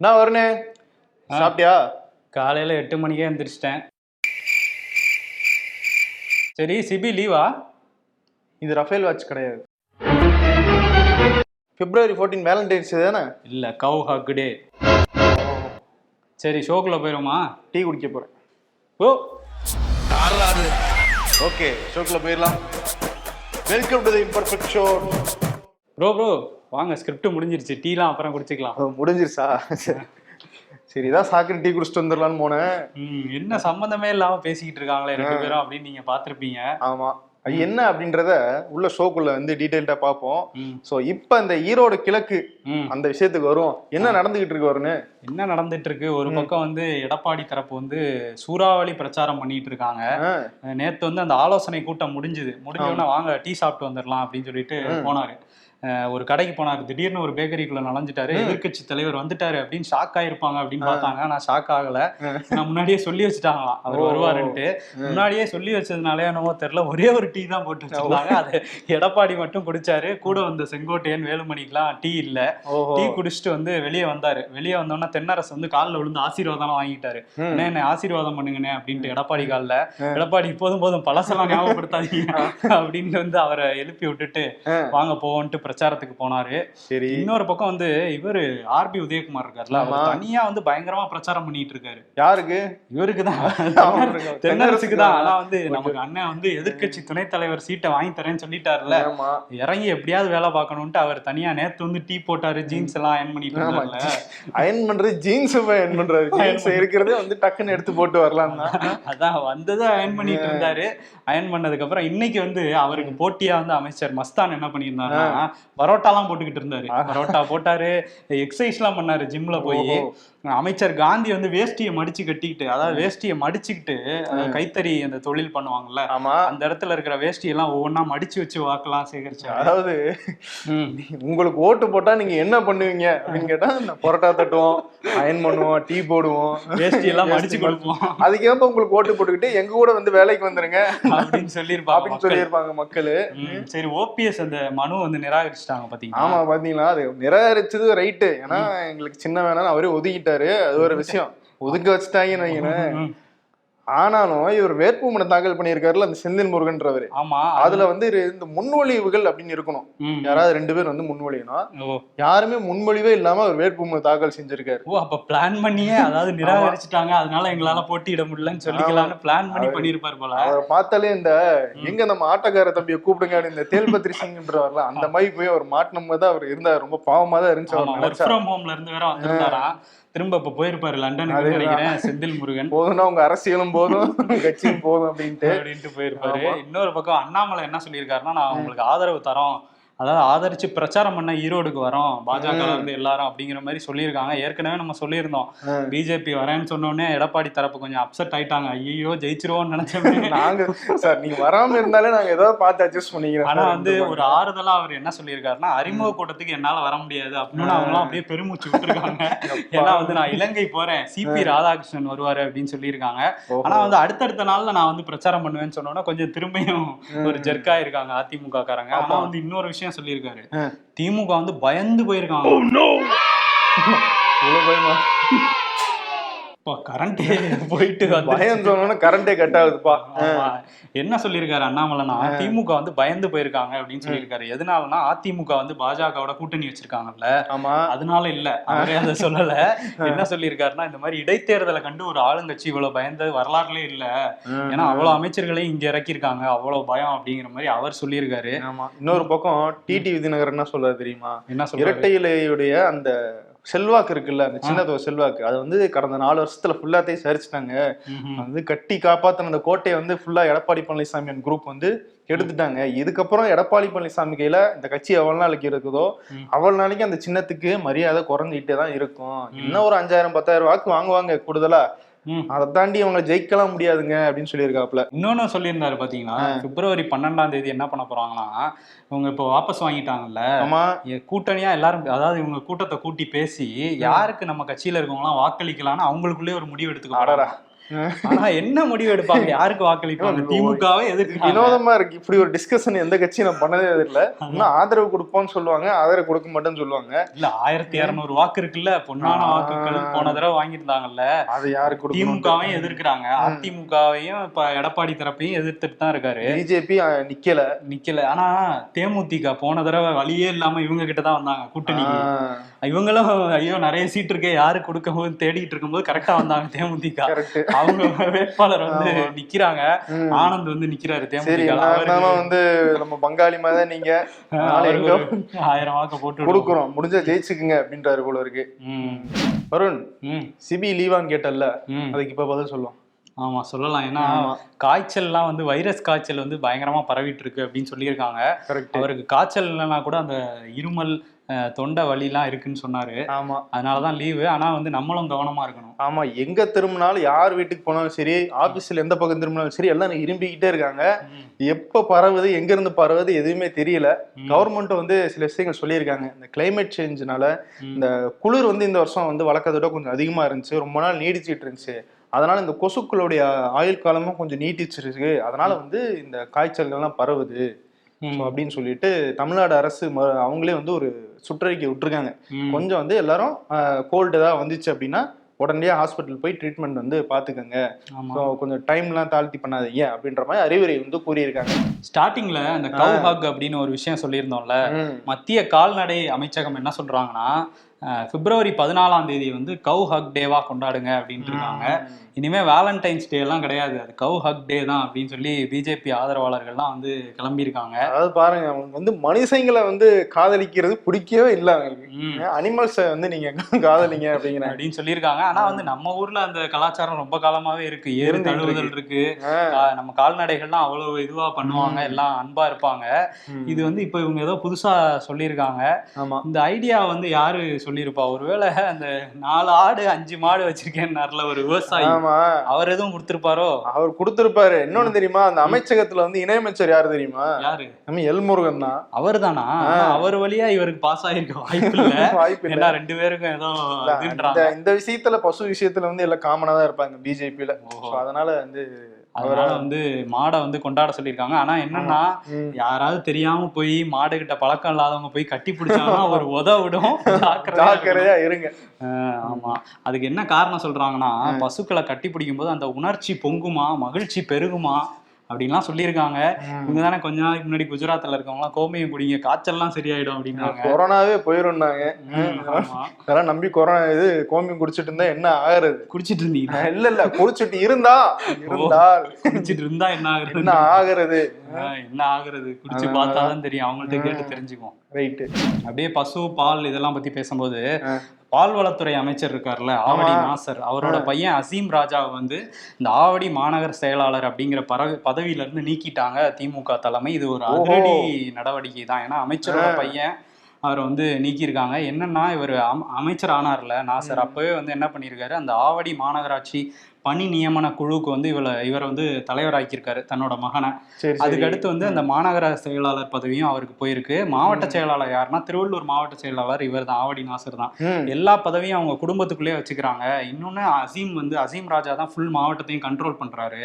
நான் வருணே சாப்பிட்டியா? காலையில எட்டு மணிக்கே எந்திரிச்சிட்டேன். சரி சிபி லீவா? இது ரஃபேல் வாட்ச் கிடையாது. பிப்ரவரி ஃபோர்டீன் வேலண்டைன்ஸ் தானே? இல்ல கவு ஹக் டே சரி ஷோக்குள்ள போயிருமா டீ குடிக்க போறேன். ஓ. ஓகே ஷோக்குள்ள போயிடலாம். Welcome to the imperfect show bro bro வாங்க ஸ்கிரிப்ட் முடிஞ்சிருச்சு. டீலாம் அப்புறம் குடிச்சிக்கலாம். முடிஞ்சிருச்சா? சரி. இதான் சாக்குன்னு டீ குடிச்சிட்டு வந்துடலான்னு போனேன். என்ன சம்பந்தமே இல்லாம பேசிக்கிட்டு இருக்காங்களே ரெண்டு பேரும் அப்படின்னு நீங்க பாத்திருப்பீங்க ஆமா. அது என்ன அப்படின்றத உள்ள ஷோக்குள்ள வந்து டீடைல்டா பார்ப்போம். ஸோ இப்போ இந்த ஈரோடு கிழக்கு. அந்த விஷயத்துக்கு வரும் என்ன நடந்துகிட்டு இருக்கு வருன்னு? என்ன நடந்துட்டு இருக்கு? ஒரு பக்கம் வந்து எடப்பாடி தரப்பு வந்து சூறாவளி பிரச்சாரம் பண்ணிட்டு இருக்காங்க. நேத்து வந்து அந்த ஆலோசனை கூட்டம் முடிஞ்சுது. முடிஞ்சோடனே வாங்க டீ சாப்பிட்டு வந்துடலாம் அப்படின்னு சொல்லிட்டு போனாரு. ஒரு கடைக்கு போனாரு திடீர்னு ஒரு பேக்கரிக்குள்ள நுழைஞ்சிட்டாரு எதிர்க்கட்சி தலைவர் வந்துட்டாரு அப்படின்னு ஷாக் ஆயிருப்பாங்க அப்படின்னு பார்த்தாங்க. நான் ஷாக் ஆகல. நான் முன்னாடியே சொல்லி வச்சுட்டாங்களாம். அவர். வருவாருன்ட்டு. முன்னாடியே சொல்லி வச்சதுனாலே என்னவோ தெரியல. ஒரே ஒரு டீ தான் போட்டு வச்சிருந்தாங்க. அது எடப்பாடி மட்டும் குடிச்சாரு. கூட வந்த செங்கோட்டையன் வேலுமணிக்கெல்லாம் டீ இல்ல. டீ குடிச்சிட்டு வந்து வெளியே வந்தாரு. வெளியே வந்தோடனே தென்னரசு வந்து காலில் விழுந்து ஆசீர்வாதம் வாங்கிட்டாரு. என்ன ஆசீர்வாதம் பண்ணுங்கண்ணே அப்படின்ட்டு எடப்பாடி காலில். எடப்பாடி போதும் போதும் பழசெல்லாம் ஞாபகப்படுத்தாதீங்க அப்படின்ட்டு வந்து அவரை எழுப்பி விட்டுட்டு. வாங்க போவோன்ட்டு பிரச்சாரத்துக்கு போனாரு. சரி. இன்னொரு பக்கம் வந்து இவரு ஆர்பி உதயகுமார் ஆமா. தனியா வந்து பயங்கரமா பிரச்சாரம் பண்ணிட்டு இருக்காரு. யாருக்கு? இவருக்கு தான். தென்னரசுக்கு தான். ஆனா தென்னரசுக்கு வந்து நமக்கு அண்ணன் வந்து எதிர்க்கட்சி துணைத் தலைவர் சீட்டை வாங்கி தரேன்னு சொல்லிட்டாருல ஆமா. இறங்கி எப்படியாவது வேலை பார்க்கணும்ட்டு அவர் தனியா நேத்து வந்து டீ போட்டாரு ஜீன்ஸ் எல்லாம் அயன் பண்ணிட்டு இருந்தாருல அயன் பண்றது ஜீன்ஸ் அயன் பண்றாரு ஜீன்ஸ் இருக்கிறதே வந்து டக்குன்னு எடுத்து போட்டு வரலாம் தான். அதான் வந்ததை அயன் பண்ணிட்டு இருந்தாரு. அயன் பண்ணதுக்கு அப்புறம் இன்னைக்கு வந்து அவருக்கு போட்டியா வந்து அமைச்சர் மஸ்தான் என்ன பண்ணியிருந்தாருன்னா பரோட்டாலாம் போட்டுக்கிட்டு இருந்தாரு. பரோட்டா போட்டாரு எக்ஸசைஸ் எல்லாம் பண்ணாரு ஜிம்ல போய். அமைச்சர் காந்தி வந்து வேஷ்டியை மடிச்சு கட்டிக்கிட்டு அதாவது வேஷ்டியை மடிச்சுக்கிட்டு கைத்தறி அந்த தொழில் பண்ணுவாங்கல்ல ஆமா. அந்த இடத்துல இருக்கிற வேஷ்டி எல்லாம் ஒவ்வொன்றா மடிச்சு வச்சு வாக்கெல்லாம் சேகரிச்சாரு அதாவது. உங்களுக்கு ஓட்டு போட்டா நீங்க என்ன பண்ணுவீங்க? அப்படின்னு கேட்டா பரோட்டா தட்டுவோம் அயன் பண்ணுவோம் டீ போடுவோம். வேஷ்டி எல்லாம் மடிச்சு. கொடுப்போம். அதுக்கேற்ப உங்களுக்கு ஓட்டு போட்டுக்கிட்டு எங்க கூட வந்து வேலைக்கு வந்துருங்க. அப்படின்னு சொல்லியிருப்பாங்க அப்படின்னு. சொல்லியிருப்பாங்க மக்களு. சரி ஓபிஎஸ் அந்த மனு வந்து நிராகரிச்சிட்டாங்க பாத்தீங்களா? ஆமா பாத்தீங்களா? அது நிராகரிச்சது ரைட்டு ஏன்னா எங்களுக்கு சின்ன வேணாம் அவரே ஒதுக்கிட்டாரு அது ஒரு விஷயம். ஒதுக்க வச்சுட்டாங்கன்னு வைங்களேன். ஆனாலும் இவர் வேட்புமனு தாக்கல் பண்ணியிருக்காருல அந்த செந்தில் முருகன்றவரு. ஆமா. அதுல வந்து இந்த முன்மொழிவுகள் அப்படின்னு இருக்கணும். யாராவது ரெண்டு பேர் வந்து முன்மொழியணும். யாருமே முன்மொழிவே இல்லாம அவர் வேட்புமனு தாக்கல் செஞ்சிருக்காரு. ஓ அப்ப பிளான் பண்ணியே அதாவது நிராகரிச்சுட்டாங்க. அதனால எங்களால போட்டியிட முடியலன்னு சொல்லிக்கலாம்னு பிளான் பண்ணி பண்ணிருப்பார் போல. அவரை பார்த்தாலே இந்த எங்க நம்ம ஆட்டக்கார தம்பியை கூப்பிடுங்க இந்த தேல்பத்ரி சிங்ன்றவர்ல அந்த மாதிரி போய் அவர் மாட்டினம் போது அவர் இருந்தார். ரொம்ப பாவமா தான் இருந்துச்சு அவர் ஹோம்ல இருந்து வேற வந்திருந்தாராம் திரும்ப இப்ப போயிருப்பாரு அதேதான். நினைக்கிறேன் செந்தில் முருகன். போதும்னா உங்க அரசியலும் போதும் கட்சியும் போதும் அப்படின்ட்டு. அப்படின்ட்டு போயிருப்பாரு. இன்னொரு பக்கம் அண்ணாமலை என்ன சொல்லியிருக்காருன்னா நான் உங்களுக்கு ஆதரவு தரோம். அதாவது ஆதரிச்சு பிரச்சாரம் பண்ண ஈரோடுக்கு வரோம். பாஜக இருந்து எல்லாரும் அப்படிங்கிற மாதிரி சொல்லியிருக்காங்க. ஏற்கனவே நம்ம சொல்லியிருந்தோம். பிஜேபி வரேன்னு சொன்ன உடனே எடப்பாடி தரப்பு கொஞ்சம் அப்செட் ஆயிட்டாங்க. ஐயோ ஜெயிச்சிருவோம்னு நினைச்சோமே நாங்க சார் நீங்க வராம இருந்தாலே நாங்க ஏதாவது பார்த்து அட்ஜஸ்ட் பண்ணிக்கிறோம். ஆனா வந்து ஒரு ஆறுதலா அவர் என்ன சொல்லியிருக்காருன்னா அறிமுக கூட்டத்துக்கு என்னால வர முடியாது அப்படின்னு அவங்களாம் அப்படியே பெருமூச்சு விட்டுருக்காங்க. ஏன்னா வந்து நான் இலங்கை போறேன். சிபி ராதாகிருஷ்ணன் வருவாரு அப்படின்னு சொல்லியிருக்காங்க. ஆனா வந்து அடுத்தடுத்த நாள்ல நான் வந்து பிரச்சாரம் பண்ணுவேன்னு சொன்னோன்னா கொஞ்சம் திரும்பியும் ஒரு ஜெர்க்கா இருக்காங்க அதிமுக காரங்க ஆனா வந்து இன்னொரு விஷயம் சொல்லியிருக்காரு. ஆ. திமுக வந்து பயந்து போயிருக்காங்க. பயமா கரண்ட் போயிட்டு பயம் சொன்னோன்னா கரண்டே கட் ஆகுதுப்பா. என்ன சொல்லியிருக்காரு அண்ணாமலைனா திமுக வந்து பயந்து போயிருக்காங்க அப்படின்னு சொல்லியிருக்காரு. எதனாலனா அதிமுக வந்து பாஜகவோட கூட்டணி வச்சிருக்காங்கல்ல? ஆமா. அதனால இல்ல அவரே அதை சொல்லல. என்ன சொல்லியிருக்காருன்னா இந்த மாதிரி இடைத்தேர்தலை கண்டு ஒரு ஆளுங்கட்சி இவ்வளவு பயந்த வரலாறுலே இல்ல. ஏன்னா அவ்வளவு அமைச்சர்களையும் இங்க இறக்கியிருக்காங்க. அவ்வளவு பயம் அப்படிங்கிற மாதிரி அவர் சொல்லியிருக்காரு. ஆமா. இன்னொரு பக்கம் டிடி விதிநகர் என்ன சொல்றாரு தெரியுமா? என்ன சொல்றாரு? இரட்டை இலையுடைய அந்த செல்வாக்கு இருக்குல்ல அந்த சின்னதொரு செல்வாக்கு. அது வந்து கடந்த நாலு வருஷத்துல ஃபுல்லாத்தையும் சரிச்சிட்டாங்க. வந்து கட்டி காப்பாத்தின அந்த கோட்டையை வந்து ஃபுல்லா எடப்பாடி பழனிசாமி குரூப் வந்து எடுத்துட்டாங்க. இதுக்கப்புறம் எடப்பாடி பழனிசாமி கையில இந்த கட்சி எவ்வளவு நாளைக்கு இருக்குதோ. அவ்வளவு நாளைக்கு அந்த சின்னத்துக்கு மரியாதை குறைஞ்சிட்டே தான் இருக்கும். இன்னும் ஒரு அஞ்சாயிரம் பத்தாயிரம் வாக்கு வாங்குவாங்க கூடுதலா. அதை தாண்டி அவங்க ஜெயிக்கலாம் முடியாதுங்க அப்படின்னு சொல்லியிருக்காப்ல இன்னொன்னு சொல்லியிருந்தாரு பாத்தீங்களா? பிப்ரவரி பன்னெண்டாம் தேதி என்ன பண்ண போறாங்கன்னா இவங்க இப்போ வாபஸ் வாங்கிட்டாங்கல்ல. ஆமா. கூட்டணியா எல்லாரும் அதாவது இவங்க கூட்டத்தை கூட்டி பேசி யாருக்கு நம்ம கட்சியில இருக்கவங்களாம் வாக்களிக்கலாம்னு அவங்களுக்குள்ளே ஒரு முடிவு எடுத்துக்க அடடா. போறாங்க. ஆனா என்ன முடிவு எடுப்பாங்க? யாருக்கு வாக்களிப்பாங்க? திமுகவே எதிர்க்கு வினோதமா இருக்கு. இப்படி ஒரு டிஸ்கஷன் எந்த கட்சியும் நான் பண்ணதே இல்ல இன்னும் ஆதரவு கொடுப்போம்னு சொல்லுவாங்க. ஆதரவு கொடுக்க மாட்டேன்னு சொல்லுவாங்க. இல்ல ஆயிரத்தி இருநூறு வாக்கு இருக்குல்ல? பொன்னான. வாக்குகள் போன தடவை வாங்கியிருந்தாங்கல்ல? அது யாருக்கு திமுகவையும் எதிர்க்கிறாங்க. அதிமுகவையும் இப்ப எடப்பாடி தரப்பையும் எதிர்த்துட்டு தான் இருக்காரு. பிஜேபி நிக்கல. நிக்கல. ஆனா தேமுதிக போன தடவை வழியே இல்லாம இவங்க கிட்ட தான் வந்தாங்க கூட்டணிக்கு இவங்களும் ஐயோ நிறைய சீட் இருக்கே. யாரு கொடுக்கும் போது தேடிட்டு இருக்கும்போது கரெக்டா வந்தாங்க தேமுதிக. அவங்க வேட்பாளர் வந்து. நிக்கிறாங்க. ஆனந்த் வந்து நிக்கிறாரு தேமுதிக வந்து நம்ம பங்காளி மாதிரி நீங்க. ஆயிரம் வாக்கு போட்டு. கொடுக்குறோம். முடிஞ்சா ஜெயிச்சுக்குங்க அப்படின்றாரு போல இருக்கு. வருண் சிபி லீவான்னு கேட்டல்ல. அதுக்கு இப்ப பதில் சொல்லும். ஆமா சொல்லலாம். ஏன்னா. காய்ச்சல்லாம் வந்து வைரஸ் காய்ச்சல் வந்து பயங்கரமா பரவிட்டு இருக்கு அப்படின்னு சொல்லியிருக்காங்க. அவருக்கு காய்ச்சல் இல்லைன்னா கூட அந்த இருமல் தொண்டை வலிலாம் இருக்குன்னு சொன்னாரு. ஆமா. அதனாலதான் லீவு ஆனா வந்து நம்மளும் கவனமா இருக்கணும். ஆமா எங்க திரும்பினாலும் யார் வீட்டுக்கு போனாலும் சரி ஆபீஸ்ல எந்த பக்கம் திரும்பினாலும் சரி எல்லாம் இரும்பிக்கிட்டே இருக்காங்க. எப்ப பரவுது எங்க இருந்து பரவுது எதுவுமே தெரியல. கவர்மெண்ட் வந்து சில விஷயங்கள் சொல்லியிருக்காங்க. இந்த கிளைமேட் சேஞ்ச்னால. இந்த குளிர் வந்து இந்த வருஷம் வந்து வழக்கத்தை விட கொஞ்சம் அதிகமா இருந்துச்சு. ரொம்ப நாள் நீடிச்சிட்டு இருந்துச்சு. அதனால இந்த கொசுக்களுடைய ஆயுள் காலமும் கொஞ்சம் நீட்டிச்சிருக்கு. அதனால வந்து இந்த காய்ச்சல்கள்லாம் பரவுது. அப்படின்னு சொல்லிட்டு தமிழ்நாடு அரசு அவங்களே வந்து ஒரு சுற்றறிக்கை விட்டுருக்காங்க. கொஞ்சம் வந்து எல்லாரும் கோல்டு ஏதாவது வந்துச்சு அப்படின்னா உடனடியா ஹாஸ்பிட்டல் போய் ட்ரீட்மெண்ட் வந்து பாத்துக்கோங்க. ஆமா. ஸோ கொஞ்சம் டைம்லாம் தாழ்த்தி பண்ணாதீங்க அப்படின்ற மாதிரி அறிவுரை வந்து கூறியிருக்காங்க. ஸ்டார்டிங்ல அந்த கவ் ஹக் அப்படின்னு ஒரு விஷயம் சொல்லியிருந்தோம்ல. மத்திய கால்நடை அமைச்சகம் என்ன சொல்றாங்கன்னா பிப்ரவரி பதினாலாம் தேதி வந்து கவ் ஹக் டேவா கொண்டாடுங்க அப்படின்ட்டு இருக்காங்க. இனிமே வேலண்டைன்ஸ் டே எல்லாம் கிடையாது. அது கவ் ஹக் டே தான் அப்படின்னு சொல்லி பிஜேபி ஆதரவாளர்கள்லாம் வந்து கிளம்பியிருக்காங்க. அதாவது பாருங்க அவங்களுக்கு வந்து மனுஷங்களை வந்து காதலிக்கிறது பிடிக்கவே இல்லை அவங்களுக்கு. அனிமல்ஸை வந்து நீங்க காதலிங்க அப்படிங்கிறாங்க அப்படின்னு சொல்லியிருக்காங்க. ஆனா வந்து நம்ம ஊர்ல அந்த கலாச்சாரம் ரொம்ப காலமாவே இருக்கு. ஏறு தழுவுதல் இருக்கு. நம்ம கால்நடைகள்லாம் அவ்வளவு இதுவா பண்ணுவாங்க எல்லாம் அன்பா இருப்பாங்க. இது வந்து இப்ப இவங்க ஏதோ புதுசா சொல்லியிருக்காங்க. இந்த ஐடியா வந்து யாரு சொல்லியிருப்பா? ஒருவேளை அந்த நாலு ஆடு அஞ்சு மாடு வச்சிருக்கேன்னார்ல ஒரு விவசாயி. ஆமா அவர் எதுவும் கொடுத்திருப்பாரோ? அவர் கொடுத்திருப்பாரு. இன்னொன்னு தெரியுமா? அந்த அமைச்சகத்துல வந்து இணையமைச்சர் யாரு தெரியுமா? யாரு? நம்ம எல்முருகன் தான். அவர் தானா அவர் வழியா இவருக்கு பாஸ் ஆயிருக்க வாய்ப்பு இல்ல வாய்ப்பு இல்ல ரெண்டு பேருக்கும் ஏதோ இந்த விஷயத்துல பசு விஷயத்துல வந்து எல்லாம் காமனா தான் இருப்பாங்க பிஜேபியில. அதனால வந்து அதனால வந்து மாடை வந்து கொண்டாட சொல்லியிருக்காங்க. ஆனா என்னன்னா. யாராவது தெரியாம போய் மாடு கிட்ட பழக்கம் இல்லாதவங்க போய் கட்டி பிடிச்சாங்கன்னா ஒரு உத விடும் ஜாக்கிரதையா இருங்க. ஆஹ் ஆமா. அதுக்கு என்ன காரணம் சொல்றாங்கன்னா பசுக்களை கட்டி பிடிக்கும் போது அந்த உணர்ச்சி பொங்குமா மகிழ்ச்சி பெருகுமா? அப்படின்லாம் சொல்லியிருக்காங்க. இவங்க தானே கொஞ்ச நாளைக்கு முன்னாடி குஜராத்ல இருக்கவங்கலாம் கோமியம் குடிங்க காய்ச்சல்லாம் சரியாயிடும் அப்படின்னாங்க. கொரோனாவே போயிருந்தாங்க. அதெல்லாம் நம்பி கொரோனா இது கோமியம் குடிச்சிட்டு இருந்தா என்ன ஆகுறது? குடிச்சிட்டு இருந்தீங்க இல்ல இல்ல குடிச்சிட்டு இருந்தா. இருந்தால் குடிச்சிட்டு இருந்தா என்ன ஆகுறது? என்ன ஆகுறது? ஆஹ் என்ன ஆகுறது? குடிச்சு பார்த்தாதான் தெரியும். அவங்கள்ட்ட கேட்டு தெரிஞ்சுக்குவோம். ரைட்டு. அப்படியே பசு பால் இதெல்லாம் பத்தி பேசும்போது பால்வளத்துறை அமைச்சர் இருக்கார்ல ஆவடி நாசர் அவரோட பையன் அசீம் ராஜாவை வந்து இந்த ஆவடி மாநகர செயலாளர் அப்படிங்கிற பறவை பதவியில இருந்து நீக்கிட்டாங்க திமுக தலைமை. இது ஒரு அதிரடி நடவடிக்கை தான். ஏன்னா அமைச்சரோட பையன் அவரை வந்து நீக்கியிருக்காங்க. என்னன்னா இவர் அமைச்சர் ஆனார்ல. நாசர் அப்பவே வந்து என்ன பண்ணியிருக்காரு அந்த ஆவடி மாநகராட்சி பணி நியமன குழுவுக்கு வந்து இவரை இவரை வந்து தலைவராக்கியிருக்காரு தன்னோட மகனை. சரி சரி. அதுக்கு அடுத்து வந்து அந்த மாநகர செயலாளர் பதவியும் அவருக்கு போயிருக்கு. மாவட்ட செயலாளர் யாருன்னா திருவள்ளூர் மாவட்ட செயலாளர் இவர் தான் ஆவடி நாசர் தான். எல்லா பதவியும் அவங்க குடும்பத்துக்குள்ளே வச்சுக்கிறாங்க. இன்னொன்னு அசீம் வந்து அசீம் ராஜா தான் ஃபுல் மாவட்டத்தையும் கண்ட்ரோல் பண்றாரு.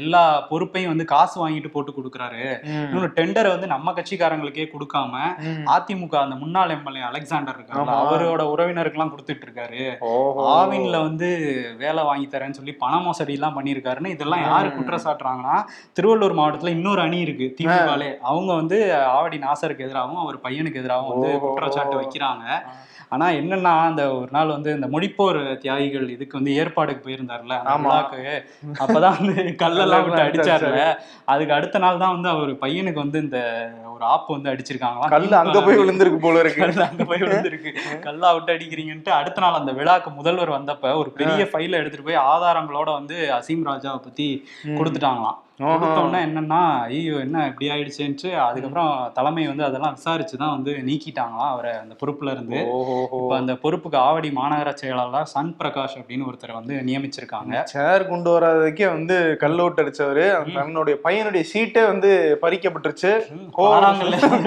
எல்லா பொறுப்பையும் வந்து காசு வாங்கிட்டு போட்டு கொடுக்குறாரு. இன்னொன்னு டெண்டரை வந்து நம்ம கட்சிக்காரங்களுக்கே கொடுக்காம. அதிமுக அந்த முன்னாள் எம்எல்ஏ அலெக்சாண்டர் இருக்காரு ஆமா. அவரோட உறவினருக்குலாம் கொடுத்துட்டு இருக்காரு. ஆவின்ல வந்து வேலை வாங்கி தரேன்னு சொல்லி பண மோசடி எல்லாம் பண்ணியிருக்காருன்னு இதெல்லாம் யாரு குற்றம் சாட்டுறாங்கன்னா திருவள்ளூர் மாவட்டத்துல இன்னொரு அணி இருக்கு திமுகலே. அவங்க வந்து ஆவடி நாசருக்கு எதிராகவும் அவர் பையனுக்கு எதிராகவும் வந்து. குற்றச்சாட்டு வைக்கிறாங்க. ஆனா என்னன்னா அந்த ஒரு நாள் வந்து இந்த முடிப்போர் தியாகிகள் இதுக்கு வந்து ஏற்பாடுக்கு போயிருந்தாருல. விழாக்கு. அப்பதான் வந்து கல்லெல்லாம் விட்டு அடிச்சாருல அதுக்கு அடுத்த நாள் தான் வந்து அவர் பையனுக்கு வந்து இந்த ஒரு ஆப்பு வந்து அடிச்சிருக்காங்களாம். கல்லு அங்க போய் விழுந்திருக்கு போல இருக்கு. கல்லு அங்க போய் விழுந்திருக்கு. கல்லா விட்டு அடிக்கிறீங்கன்ட்டு அடுத்த நாள் அந்த விழாக்கு முதல்வர் வந்தப்ப ஒரு பெரிய ஃபைல எடுத்துட்டு போய் ஆதாரங்களோட வந்து அசீம் ராஜாவை பத்தி கொடுத்துட்டாங்களாம். ஆஹா. கொடுத்தோன்னே என்னன்னா ஐயோ என்ன இப்படி ஆயிடுச்சுன்ட்டு அதுக்கப்புறம் தலைமை வந்து அதெல்லாம் விசாரிச்சு தான் வந்து நீக்கிட்டாங்களாம் அவரை அந்த பொறுப்புல இருந்து. இப்ப அந்த பொறுப்புக்கு ஆவடி மாநகர செயலாளர் சன் பிரகாஷ் அப்படின்னு ஒருத்தரை வந்து நியமிச்சிருக்காங்க. சேர் கொண்டு வராததுக்கே வந்து கல் அவுட் அடிச்சவரு தன்னுடைய பையனுடைய சீட்டே வந்து பறிக்கப்பட்டுருச்சு.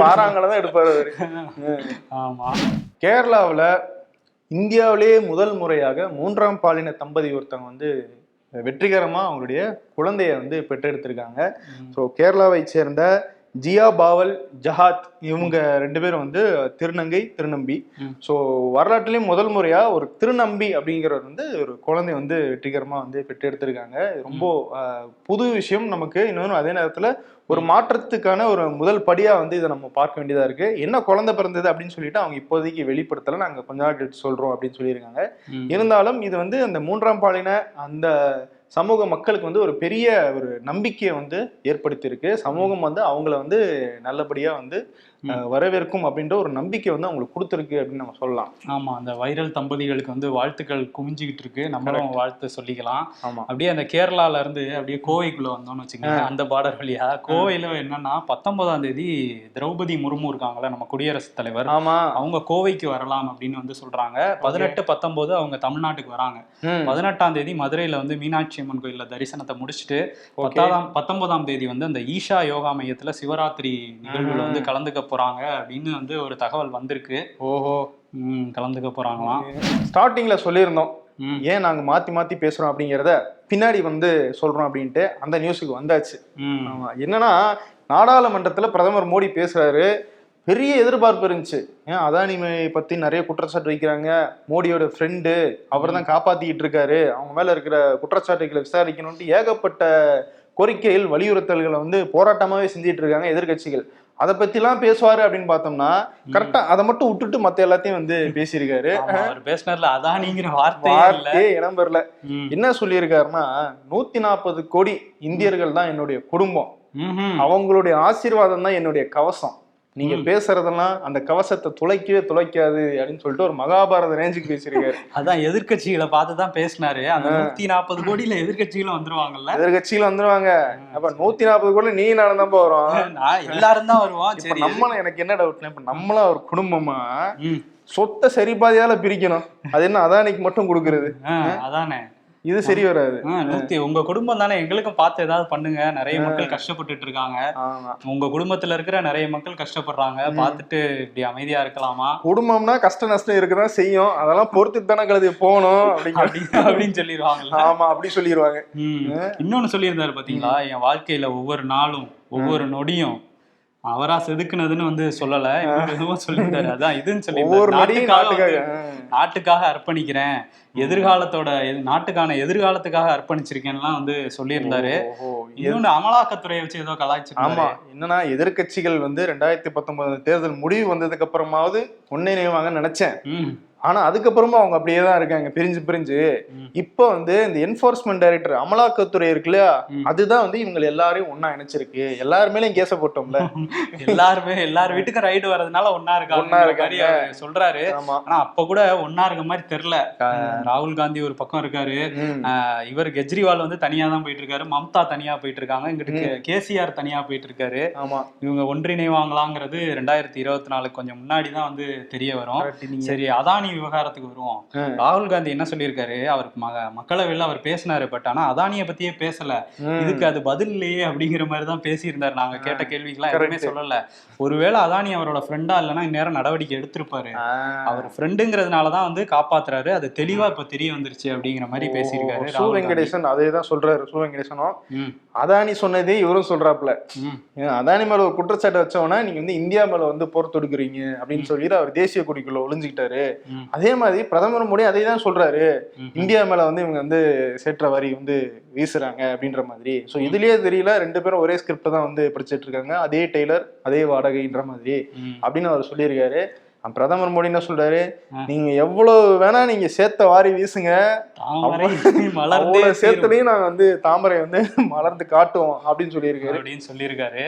பாறாங்கல தான் எடுப்பாரு ஆமா. கேரளாவுல இந்தியாவிலேயே முதல் முறையாக மூன்றாம் பாலின தம்பதி ஒருத்தவங்க வந்து வெற்றிகரமா அவங்களுடைய குழந்தைய வந்து பெற்றெடுத்திருக்காங்க. ஸோ கேரளாவை சேர்ந்த ஜியா பாவல் ஜஹாத் இவங்க ரெண்டு பேரும் வந்து திருநங்கை திருநம்பி. ஸோ வரலாற்றுலேயும் முதல் முறையா ஒரு திருநம்பி அப்படிங்கிறவர் வந்து ஒரு குழந்தை வந்து வெற்றிகரமா வந்து பெற்றெடுத்திருக்காங்க. இது ரொம்ப புது விஷயம் நமக்கு. இன்னொன்று அதே நேரத்துல ஒரு மாற்றத்துக்கான ஒரு முதல் படியா வந்து இதை நம்ம பார்க்க வேண்டியதா இருக்கு. என்ன குழந்தை பிறந்தது அப்படின்னு சொல்லிட்டு அவங்க இப்போதைக்கு வெளிப்படுத்தல. நாங்க கொஞ்ச நாள் சொல்றோம் அப்படின்னு சொல்லியிருக்காங்க. இருந்தாலும் இது வந்து அந்த மூன்றாம் பாலின அந்த சமூக மக்களுக்கு வந்து ஒரு பெரிய ஒரு நம்பிக்கையை வந்து ஏற்படுத்தியிருக்கு. சமூகம் வந்து அவங்கள வந்து நல்லபடியா வந்து வரவேற்கும் அப்படின்ற ஒரு நம்பிக்கை வந்து அவங்களுக்கு கொடுத்துருக்கு அப்படின்னு நம்ம சொல்லலாம். ஆமா அந்த வைரல் தம்பதிகளுக்கு வந்து வாழ்த்துக்கள் குமிஞ்சுக்கிட்டு இருக்கு. நம்மளும் வாழ்த்து சொல்லிக்கலாம். அப்படியே அந்த கேரளால இருந்து அப்படியே கோவைக்குள்ள வந்தோம்னு வச்சுக்கோங்க அந்த பார்டர் வழியா கோவையில என்னன்னா பத்தொன்பதாம் தேதி திரௌபதி முர்மு இருக்காங்கல்ல நம்ம குடியரசுத் தலைவர். ஆமா. அவங்க கோவைக்கு வரலாம் அப்படின்னு வந்து சொல்றாங்க. பதினெட்டு பத்தொன்பது அவங்க தமிழ்நாட்டுக்கு வராங்க. பதினெட்டாம் தேதி மதுரையில வந்து மீனாட்சி அம்மன் கோயில்ல தரிசனத்தை முடிச்சுட்டு. பத்தாம் பத்தொன்பதாம் தேதி வந்து அந்த ஈஷா யோகா மையத்துல சிவராத்திரி நிகழ்வுல வந்து கலந்துக்க போறாங்க அப்படின்னு வந்து ஒரு தகவல் வந்திருக்கு. ஓஹோ. கலந்துக்க போறாங்களாம். ஸ்டார்டிங்ல சொல்லியிருந்தோம். ஏன் நாங்க மாத்தி மாத்தி பேசுறோம் அப்படிங்கிறத பின்னாடி வந்து சொல்றோம் அப்படின்ட்டு அந்த நியூஸுக்கு வந்தாச்சு. என்னன்னா நாடாளுமன்றத்துல பிரதமர் மோடி பேசுறாரு. பெரிய எதிர்பார்ப்பு இருந்துச்சு. ஏன் அதானிமை பத்தி நிறைய குற்றச்சாட்டு வைக்கிறாங்க. மோடியோட ஃப்ரெண்டு அவர் தான் காப்பாத்திக்கிட்டு இருக்காரு. அவங்க மேல இருக்கிற குற்றச்சாட்டுகளை விசாரிக்கணும்ட்டு ஏகப்பட்ட கோரிக்கைகள் வலியுறுத்தல்களை வந்து போராட்டமாவே செஞ்சிட்டு இருக்காங்க எதிர்க்கட்சிகள். அதை பத்திலாம் பேசுவாரு அப்படின்னு பார்த்தோம்னா கரெக்டா அதை மட்டும் விட்டுட்டு மத்த எல்லாத்தையும் வந்து பேசியிருக்காரு. பேசினார்ல வார்த்தையே இல்ல. வார்த்தையே இடம் பெறல. என்ன சொல்லியிருக்காருன்னா நூத்தி நாற்பது கோடி இந்தியர்கள் தான் என்னுடைய குடும்பம். அவங்களுடைய ஆசீர்வாதம் தான் என்னுடைய கவசம். நீங்க பேசுறதெல்லாம் அந்த கவசத்தை துளைக்கவே துளைக்காது அப்படின்னு சொல்லிட்டு ஒரு மகாபாரத ரேஞ்சுக்கு பேசியிருக்காரு. அதான் எதிர்க்கட்சிகளை பார்த்து தான் பேசினாரு. அந்த நூத்தி நாற்பது கோடியில எதிர்க்கட்சிகளும் வந்துருவாங்கல்ல? எதிர்கட்சியில வந்துருவாங்க. அப்ப நூத்தி நாற்பது கோடி நீ நடந்தப்ப வரும் நான் எல்லாரும் தான் வருவோம். சரி. நம்மளும் எனக்கு என்ன டவுட்னா இப்ப நம்மளா ஒரு குடும்பமா சொத்தை சரி பாதியால பிரிக்கணும். அது என்ன அதானிக்கு மட்டும் கொடுக்கறது? அதானே. இது சரி வராது. நூத்தி உங்க குடும்பம் தானே? எங்களுக்கும் பார்த்து ஏதாவது பண்ணுங்க. நிறைய மக்கள் கஷ்டப்பட்டுட்டு இருக்காங்க உங்க குடும்பத்துல இருக்கிற நிறைய மக்கள் கஷ்டப்படுறாங்க. பார்த்துட்டு இப்படி அமைதியா இருக்கலாமா? குடும்பம்னா கஷ்ட நஷ்டம் இருக்குதான் செய்யும். அதெல்லாம் பொறுத்துட்டு தானே கழுதி போகணும் அப்படிங்கிற அப்படி அப்படின்னு சொல்லிடுவாங்கல்ல ஆமா அப்படி சொல்லிடுவாங்க. இன்னொன்னு சொல்லியிருந்தாரு பாத்தீங்களா? என் வாழ்க்கையில ஒவ்வொரு நாளும் ஒவ்வொரு நொடியும் அவரா செதுக்குனதுன்னு வந்து சொல்லல. எதுவும் சொல்லியிருந்தாரு. அதான் இதுன்னு நொடியும் நாட்டுக்காக நாட்டுக்காக. அர்ப்பணிக்கிறேன். எதிர்காலத்தோட எது- நாட்டுக்கான எதிர்காலத்துக்காக அர்ப்பணிச்சிருக்கேன்லாம் வந்து சொல்லியிருந்தாரு. ஓஹோ. இன்னொன்னு அமலாக்கத்துறையை வச்சு ஏதோ ஆமா. கலாய்ச்சிருந்தாரு என்னன்னா எதிர்க்கட்சிகள் வந்து ரெண்டாயிரத்தி பத்தொன்பது தேர்தல் முடிவு வந்ததுக்கு அப்புறமாவது ஒன்றிணைவாங்கன்னு நினைச்சேன். ம், ஆனா அதுக்கப்புறமா அவங்க அப்படியே தான் இருக்காங்க. பிரிஞ்சு பிரிஞ்சு. இப்போ வந்து இந்த என்போர்ஸ்மெண்ட் டைரக்டர் அமலாக்கத்துறை இருக்கு இல்லையா? ம். அதுதான் வந்து இவங்க எல்லாரையும் ஒண்ணா இணைச்சிருக்கு. எல்லார் மேலயும் கேச போட்டோம்ல. எல்லாருமே எல்லார் வீட்டுக்கும் ரைடு வர்றதுனால ஒன்னா இருக்காங்க. இருக்காங்க. அவரு சொல்றாரு. ஆனா அப்ப கூட ஒன்னா இருக்க மாதிரி தெரியல. ராகுல் காந்தி ஒரு பக்கம் இருக்காரு. இவர் கெஜ்ரிவால் வந்து தனியா தான் போயிட்டு இருக்காரு மம்தா தனியா போயிட்டு இருக்காங்க இங்கிட்டு கேசிஆர் தனியா போயிட்டு இருக்காரு ஆமா. இவங்க ஒன்றிணைவாங்களாங்கிறது ரெண்டாயிரத்தி இருபத்தி நாலுக்கு கொஞ்சம் முன்னாடி தான் வந்து தெரிய வரும். சரி அதானி விவகாரத்துக்கு வருவோம். ராகுல் காந்தி என்ன சொல்லியிருக்காரு? அவர் மக மக்களவையில் அவர் பேசினாரு பட் ஆனா அதானிய பத்தியே பேசல. இதுக்கு அது பதில் இல்லையே அப்படிங்கிற மாதிரி தான் பேசியிருந்தாரு. நாங்க கேட்ட கேள்விக்கெல்லாம் எதுவுமே. சொல்லல. ஒருவேளை அதானி அவரோட ஃப்ரெண்டா இல்லைன்னா இந்நேரம் நடவடிக்கை எடுத்திருப்பாரு. அவர் ஃப்ரெண்டுங்கிறதுனால தான் வந்து காப்பாத்துறாரு. அது தெளிவா இப்ப தெரிய வந்துருச்சு அப்படிங்கிற மாதிரி பேசியிருக்காரு சு. வெங்கடேசன் அதே தான் சொல்றாரு. சு வெங்கடேசனும் அதானி சொன்னதே இவரும் சொல்றாப்ல அதானி மேல ஒரு குற்றச்சாட்டு வச்சவனா நீங்க வந்து இந்தியா மேல வந்து போர் தொடுக்குறீங்க அப்படின்னு சொல்லிட்டு அவர் தேசிய கொடிக்குள்ள ஒளிஞ்சுக்கிட்டாரு. அதே மாதிரி பிரதமர் மோடி அதே தான் சொல்றாரு. இந்தியா மேல வந்து இவங்க வந்து சேற்ற வரி வந்து வீசுறாங்க அப்படின்ற மாதிரி. சோ இதுலயே தெரியல ரெண்டு பேரும் ஒரே ஸ்கிரிப்ட் தான் வந்து படிச்சிட்டு இருக்காங்க. அதே டெய்லர் அதே வாடகைன்ற மாதிரி. அப்படின்னு அவர் சொல்லியிருக்காரு. பிரதமர் மோடி என்ன சொல்றாரு. நீங்க எவ்வளவு வேணா நீங்க சேத்த வாரி வீசுங்க. சேத்துலயும் நாங்க வந்து தாமரை வந்து மலர்ந்து காட்டுவோம் அப்படின்னு சொல்லியிருக்காரு. அப்படின்னு சொல்லியிருக்காரு.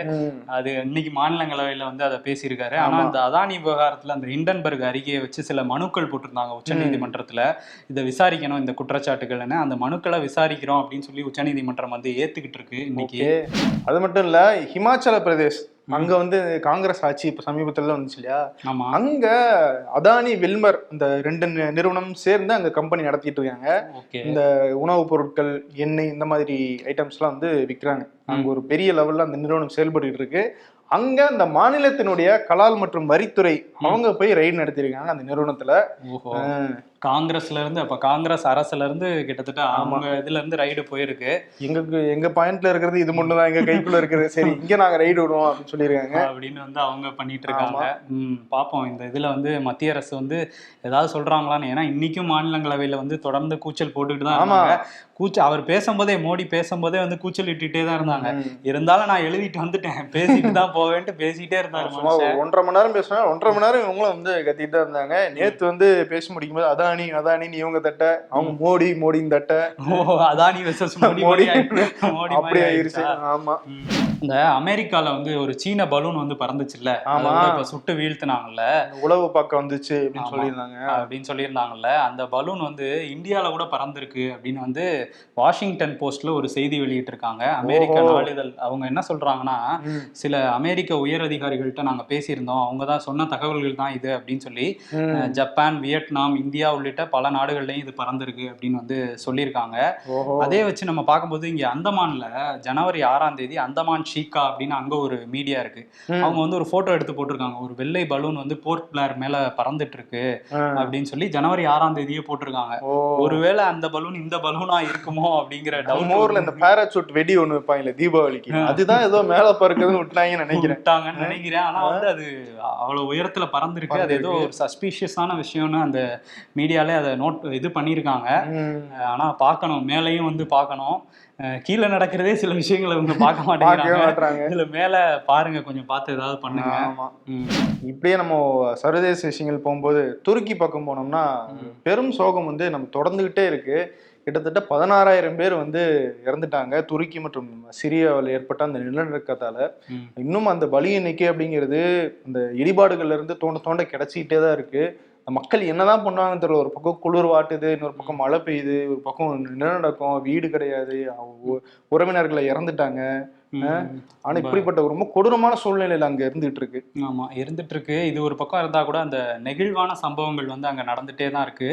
அது இன்னைக்கு மாநிலங்களவையில வந்து அதை பேசியிருக்காரு. ஆனா இந்த அதானி விவகாரத்துல அந்த ஹிண்டன்பர்க் அறிக்கையை வச்சு சில மனுக்கள் போட்டிருந்தாங்க உச்சநீதிமன்றத்துல. இதை விசாரிக்கணும் இந்த குற்றச்சாட்டுகள்னு. அந்த மனுக்களை விசாரிக்கிறோம் அப்படின்னு சொல்லி உச்சநீதிமன்றம் வந்து ஏத்துக்கிட்டு இருக்கு இன்னைக்கு. அது மட்டும் இல்ல ஹிமாச்சல பிரதேஷ். அங்க வந்து காங்கிரஸ் ஆட்சி இப்ப சமீபத்துல வந்துச்சு இல்லையா? அங்க அதானி வில்மர் இந்த ரெண்டு நிறுவனம் சேர்ந்து அங்க கம்பெனி நடத்திட்டு இருக்காங்க. இந்த உணவுப் பொருட்கள் எண்ணெய் இந்த மாதிரி ஐட்டம்ஸ்லாம் வந்து விற்கிறாங்க அங்க ஒரு பெரிய லெவல்ல அந்த நிறுவனம் செயல்பட்டு இருக்கு. அங்க அந்த மாநிலத்தினுடைய கலால் மற்றும் வரித்துறை அவங்க போய் ரைடு நடத்திருக்காங்க அந்த நிறுவனத்துல. காங்கிரஸ்ல இருந்து அப்ப காங்கிரஸ் அரசுல இருந்து கிட்டத்தட்ட அவங்க இதுல இருந்து ரைடு போயிருக்கு. எங்களுக்கு எங்க பாயிண்ட்ல இருக்கிறது இது மட்டும் தான் எங்க கைக்குள்ள இருக்குது. சரி இங்க நாங்க ரைடு விடுவோம் அப்படின்னு சொல்லியிருக்காங்க. அப்படின்னு வந்து அவங்க பண்ணிட்டு இருக்காங்க. ம் பாப்போம். இந்த இதுல வந்து மத்திய அரசு வந்து ஏதாவது சொல்றாங்களான்னு ஏன்னா இன்னைக்கும் மாநிலங்களவையில வந்து தொடர்ந்து கூச்சல் போட்டுக்கிட்டு தான். இருந்தாங்க. கூச்சல் அவர் பேசும்போதே மோடி பேசும்போதே வந்து கூச்சல் இட்டுட்டே தான் இருந்தாங்க. இருந்தாலும் நான் எழுதிட்டு வந்துட்டேன். பேசிட்டு தான் போவேன்ட்டு பேசிட்டே மனுஷன். ஒன்றரை மணி நேரம் பேசினா ஒன்றரை மணி நேரம் இவங்களும் வந்து கத்திட்டு தான் இருந்தாங்க. நேத்து வந்து பேசி முடிக்கும்போது அதானி அதானின்னு இவங்க தட்ட அவங்க மோடி மோடின்னு தட்ட. ஓ அதானி மோடி அப்படி ஆயிருச்சு? ஆமா. இந்த அமெரிக்கால வந்து ஒரு சீன பலூன் வந்து பறந்துச்சுல்ல? ஆமா. இப்ப சுட்டு வீழ்த்தினாங்கல்ல? உளவு பார்க்க வந்துச்சு அப்படின்னு. சொல்லியிருந்தாங்க. அப்படின்னு சொல்லியிருந்தாங்கல்ல. அந்த பலூன் வந்து இந்தியால கூட பறந்திருக்கு அப்படின்னு வந்து வாஷிங்டன் போஸ்ட்ல ஒரு செய்தி வெளியிட்டிருக்காங்க. அமெரிக்க ஓஹோ. நாளிதழ். அவங்க என்ன சொல்றாங்கன்னா. சில அமெரிக்க உயர் அதிகாரிகள்கிட்ட நாங்க பேசியிருந்தோம். அவங்க தான் சொன்ன தகவல்கள் தான் இது அப்படின்னு சொல்லி ஜப்பான் வியட்நாம் இந்தியா உள்ளிட்ட பல நாடுகள்லயும் இது பறந்திருக்கு அப்படின்னு வந்து சொல்லியிருக்காங்க. அதே வச்சு நம்ம பார்க்கும்போது இங்க அந்தமான்ல ஜனவரி ஆறாம் தேதி அந்தமான் ஷீகா அப்படின்னு அங்க ஒரு மீடியா இருக்கு. அவங்க வந்து ஒரு போட்டோ எடுத்து போட்டிருக்காங்க. ஒரு வெள்ளை பலூன் வந்து போர்ட் பிளேர் மேல பறந்துட்டு இருக்கு. அப்படின்னு சொல்லி ஜனவரி ஆறாம் தேதியே போட்டிருக்காங்க. ஒருவேளை அந்த பலூன் இந்த பலூனா இருக்குமோ அப்படிங்கிற ஊர்ல இந்த பாராசூட் வெடி ஒண்ணு வைப்பாங்கல்ல தீபாவளிக்கு. அதுதான் ஏதோ மேல பறக்குதுன்னு விட்டாங்கன்னு நினைக்கிறேன். விட்டாங்கன்னு நினைக்கிறேன். ஆனா வந்து அது அவ்வளவு உயரத்துல பறந்திருக்கு. அது ஏதோ ஒரு சஸ்பீஷியஸான விஷயம்னு அந்த மீடியாலே அதை நோட் இது பண்ணியிருக்காங்க. ஆனா பார்க்கணும். மேலையும் வந்து பார்க்கணும். கீழே நடக்கிறதே சில விஷயங்களை இவங்க பார்க்க மாட்டேங்கிறாங்க. இதுல மேல பாருங்க கொஞ்சம் பார்த்து ஏதாவது பண்ணுங்க. ஆமா. இப்படியே நம்ம சர்வதேச விஷயங்கள் போகும்போது துருக்கி பக்கம் போனோம்னா பெரும் சோகம் வந்து நம்ம தொடர்ந்துகிட்டே இருக்கு. கிட்டத்தட்ட பதினாறாயிரம் பேர் வந்து இறந்துட்டாங்க. துருக்கி மற்றும் சிரியாவில் ஏற்பட்ட அந்த நிலநடுக்கத்தால. இன்னும் அந்த பலி எண்ணிக்கை அப்படிங்கிறது இந்த இடிபாடுகள்ல இருந்து தோண்ட தோண்ட கிடைச்சிக்கிட்டே தான் இருக்கு. மக்கள் என்னதான் பண்ணுவாங்கன்னு தெரியல. ஒரு பக்கம் குளிர் வாட்டுது இன்னொரு பக்கம் மழை பெய்யுது ஒரு பக்கம் நிலநடுக்கம் வீடு கிடையாது. உறவினர்களை இறந்துட்டாங்க. ஆனா இப்படிப்பட்ட ஒரு ரொம்ப கொடூரமான சூழ்நிலையில அங்க இருந்துகிட்டு இருக்கு. ஆமா இருந்துட்டு இருக்கு இது ஒரு பக்கம் இருந்தா கூட அந்த நெகிழ்வான சம்பவங்கள் வந்து அங்க நடந்துட்டே தான் இருக்கு.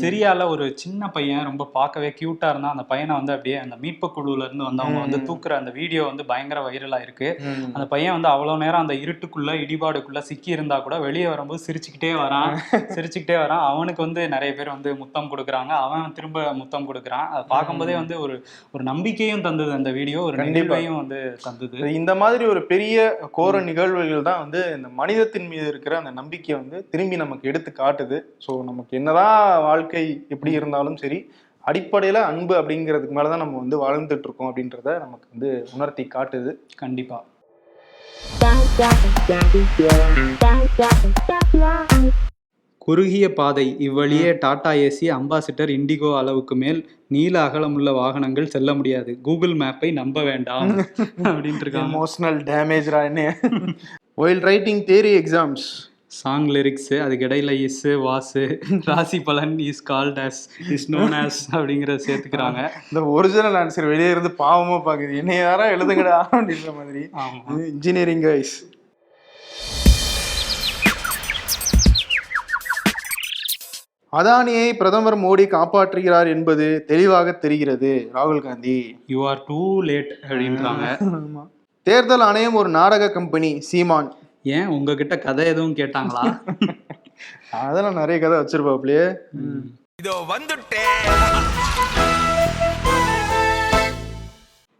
சிரியால ஒரு சின்ன பையன் ரொம்ப பார்க்கவே கியூட்டா இருந்தா அந்த பையனை வந்து அப்படியே அந்த மீட்பு குழுல இருந்து வந்தவங்க வந்து. தூக்குற அந்த வீடியோ வந்து பயங்கர வைரலா இருக்கு. அந்த பையன் வந்து அவ்வளவு நேரம் அந்த இருட்டுக்குள்ள இடிபாடுக்குள்ள சிக்கி இருந்தா கூட வெளியே வரும்போது சிரிச்சுக்கிட்டே வரான். சிரிச்சுக்கிட்டே வரான். அவனுக்கு வந்து நிறைய பேர் வந்து முத்தம் கொடுக்குறாங்க. அவன் திரும்ப முத்தம் கொடுக்குறான். அதை பார்க்கும்போதே வந்து ஒரு ஒரு நம்பிக்கையும் தந்தது அந்த வீடியோ ஒரு. நெகிழ்வையும் வந்து தந்தது. இந்த மாதிரி ஒரு பெரிய கோர நிகழ்வுகள் தான் வந்து இந்த மனிதத்தின் மீது இருக்கிற அந்த நம்பிக்கையை வந்து திரும்பி நமக்கு எடுத்து காட்டுது. ஸோ நமக்கு என்னதான் வாழ்க்கை எப்படி இருந்தாலும் சரி அடிப்படையில அன்பு அப்படிங்கிறதுக்கு மேலதான் நம்ம வந்து வாழ்ந்துட்டு இருக்கோம் அப்படின்றத நமக்கு வந்து உணர்த்தி காட்டுது. கண்டிப்பா. குறுகிய பாதை. இவ்வழியே டாடா ஏசி அம்பாசிடர் இண்டிகோ அளவுக்கு மேல் நீள அகலமுள்ள வாகனங்கள் செல்ல முடியாது. கூகுள் மேப்பை நம்ப வேண்டாம் அப்படின்ட்டு இருக்காங்க எமோஷனல் டேமேஜ்ரா என்ன? While writing theory exams song lyrics அதுக்கு இடையில இஸ் வாசு ராசி பலன் is called as is known as அப்படிங்கறத சேர்த்துக்கிறாங்க. இந்த ஒரிஜினல் ஆன்சர் வெளியே இருந்து பாவமா பாக்குது. என்ன யாரா எழுதுங்கடா அப்படின்ற மாதிரி. இன்ஜினியரிங் கைஸ் அதானியை பிரதமர் மோடி காப்பாற்றுகிறார் என்பது தெளிவாக தெரிகிறது. ராகுல் Gandhi. You are too late அப்படின்றாங்க. தேர்தல் ஆணையம் ஒரு நாடக கம்பெனி சீமான். ஏன் உங்ககிட்ட கதை எதுவும் கேட்டாங்களா? அதெல்லாம் நிறைய கதை வச்சிருப்பாப்லயே. இதோ வந்துட்டேன்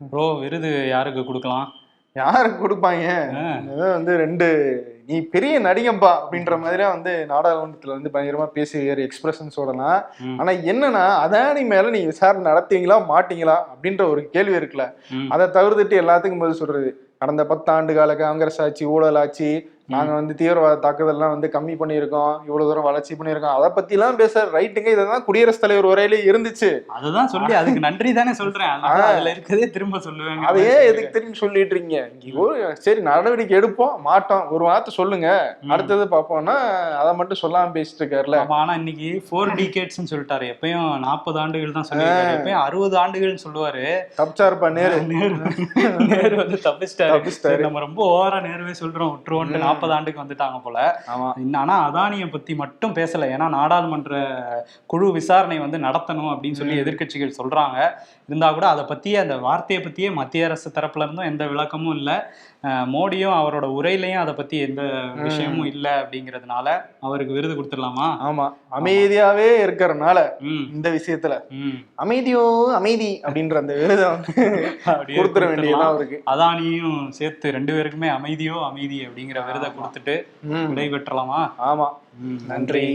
ப்ரோ விருது யாருக்கு கொடுக்கலாம்? யாருக்கு கொடுப்பாங்க? வந்து ரெண்டு நீ பெரிய நடிகம்பா அப்படின்ற மாதிரியா வந்து நாடாளுமன்றத்துல வந்து பயங்கரமா பேசுகிற எக்ஸ்பிரஷன்ஸோடலாம் ம். ஆனா என்னன்னா அதானி மேல நீ விசாரணை நடத்தீங்களா மாட்டீங்களா அப்படின்ற ஒரு கேள்வி இருக்குல்ல. அதை தவிர்த்துட்டு எல்லாத்துக்கும் பதில் சொல்றது கடந்த பத்து ஆண்டு கால காங்கிரஸ் ஆட்சி ஊழல் ஆட்சி நாங்க வந்து தீவிரவாத தாக்குதல்லாம் வந்து கம்மி பண்ணியிருக்கோம் இவ்வளவு தூரம் வளர்ச்சி பண்ணியிருக்கோம். அதை பத்தி எல்லாம் பேச ரைட்டுங்க இதெல்லாம் குடியரசுத் தலைவர் வரையிலே இருந்துச்சு. அதுதான் சொல்லி அதுக்கு நன்றி தானே சொல்றேன். அதுல இருக்கதே திரும்ப சொல்லுவேங்க. அதை ஏன் எதுக்கு திரும்பி சொல்லிட்டு இருக்கீங்க சரி நடவடிக்கை எடுப்போம் மாட்டோம். ஒரு வார்த்தை சொல்லுங்க. அடுத்தது பார்ப்போம்னா அதை மட்டும் சொல்லாம பேசிட்டு இருக்காருல்ல ஆனா இன்னைக்கு ஃபோர் டிகேட்ஸ்னு சொல்லிட்டாரு. எப்பயும் நாற்பது ஆண்டுகள் தான் சொல்லியிருக்காரு. எப்பயும் அறுபது ஆண்டுகள்னு சொல்லுவாரு. தப்பிச்சாருப்பா நேரு. நேரு. நேரு வந்து தப்பிச்சிட்டாரு. நம்ம ரொம்ப ஓவரா நேருவே சொல்றோம். விட்டுருவோன்ட்டு நாற்பது ஆண்டுக்கு வந்துட்டாங்க போல. ஆனா அதானியை பத்தி மட்டும் பேசல. ஏன்னா நாடாளுமன்ற குழு விசாரணை வந்து நடத்தணும் அப்படின்னு சொல்லி எதிர்க்கட்சிகள் சொல்றாங்க. இருந்தா கூட அதை பத்தியே அந்த வார்த்தையை பத்தியே மத்திய அரசு தரப்புல இருந்தும் எந்த விளக்கமும் இல்ல. மோடியும் அவரோட உரையிலையும் அதை பத்தி எந்த விஷயமும் இல்ல அப்படிங்கறதுனால அவருக்கு விருது கொடுத்துடலாமா? ஆமா. அமைதியாவே இருக்கறனால ம். இந்த விஷயத்துல அமைதியோ அமைதி அப்படின்ற அந்த விருதை கொடுத்துட வேண்டியதான். அவருக்கு. அதானியும் சேர்த்து ரெண்டு பேருக்குமே அமைதியோ அமைதி அப்படிங்கிற விருதை கொடுத்துட்டு. விடை பெற்றலாமா ஆமா. நன்றி.